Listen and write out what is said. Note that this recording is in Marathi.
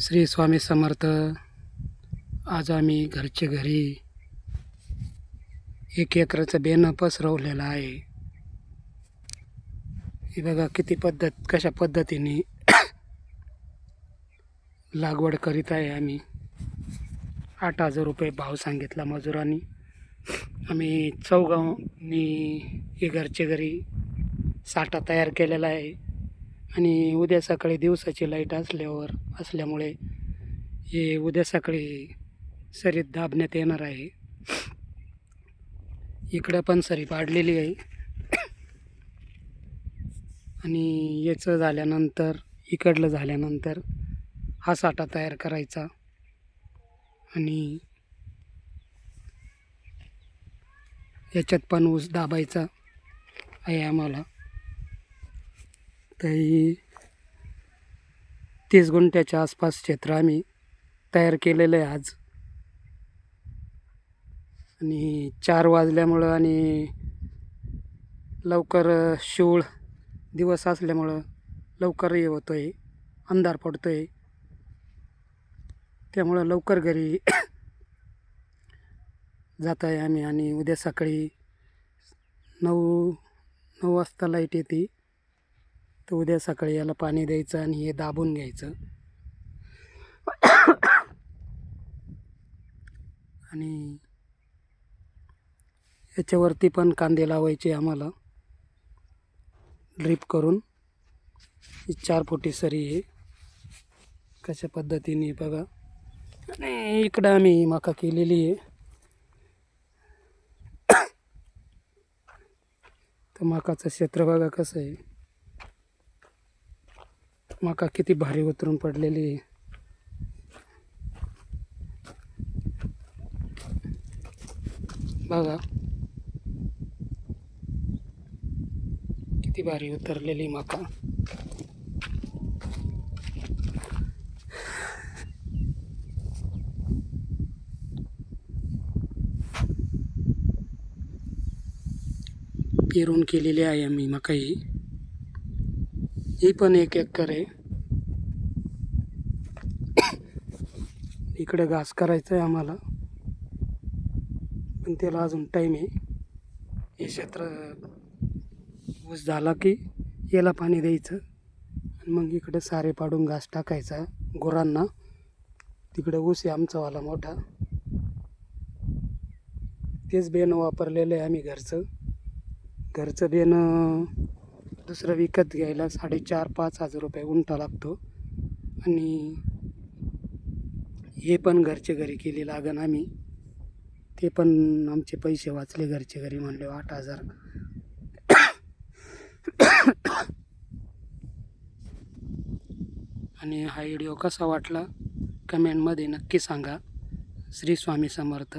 श्री स्वामी समर्थ. आज आम्ही घरचे घरी एक एकराचं बेनं पसरवलेलं आहे. हे बघा किती पद्धत कशा पद्धतीने लागवड करीत आहे आम्ही. आठ हजार रुपये भाव सांगितला मजुरांनी. आम्ही चौगावनी हे घरचे घरी साठा तयार केलेला आहे. आणि उद्या सकाळी दिवसाची लाइट असल्यावर असल्यामुळे हे उद्या सकाळी सरीत दाबण्यात येणार आहे. इकडं पण सरी पाडलेली आहे. आणि याचं झाल्यानंतर इकडलं झाल्यानंतर हा साठा तयार करायचा. आणि याच्यात पण ऊस दाबायचा आहे आम्हाला. तरी तीस गुंठ्याच्या आसपास क्षेत्र आम्ही तयार केलेलं आहे आज. आणि चार वाजल्यामुळं आणि लवकर शिवळ दिवस असल्यामुळं लवकर हे होतो आहे अंधार पडतो आहे त्यामुळं लवकर घरी जात आहे आम्ही आणि उद्या सकाळी नऊ नऊ वाजता लाइट येते. तर उद्या सकाळी याला पाणी द्यायचं आणि हे दाबून घ्यायचं. आणि याच्यावरती पण कांदे लावायचे आम्हाला. ड्रीप करून. ही चार फुटी सरी आहे. कशा पद्धतीने बघा. आणि इकडं आम्ही मका केलेली आहे. तर मकाचं क्षेत्र बघा कसं आहे. मका किती भारी उतरून पडलेली आहे. बघा. किती भारी उतरलेली मका. पेरून केलेली आहे आम्ही मका ही पण एक एकर आहे. इकडे घास करायचं आहे आम्हाला. पण त्याला अजून टाईम आहे. हे क्षेत्र ऊस झाला की याला पाणी द्यायचं. आणि मग इकडे सारे पाडून घास टाकायचा गुरांना. तिकडे ऊस आहे आमचावाला मोठा. तेच बेन वापरलेलं आहे आम्ही घरचं. घरचं बेनं दुसरं विकत घ्यायला साडेचार पाच हजार रुपये उंटा लागतो. आणि हे पण घरचे घरी केली लागन आम्ही. ते पण आमचे पैसे वाचले घरचे घरी म्हणले आठ हजार. आणि हा व्हिडिओ कसा वाटला? कमेंटमध्ये नक्की सांगा. श्री स्वामी समर्थ.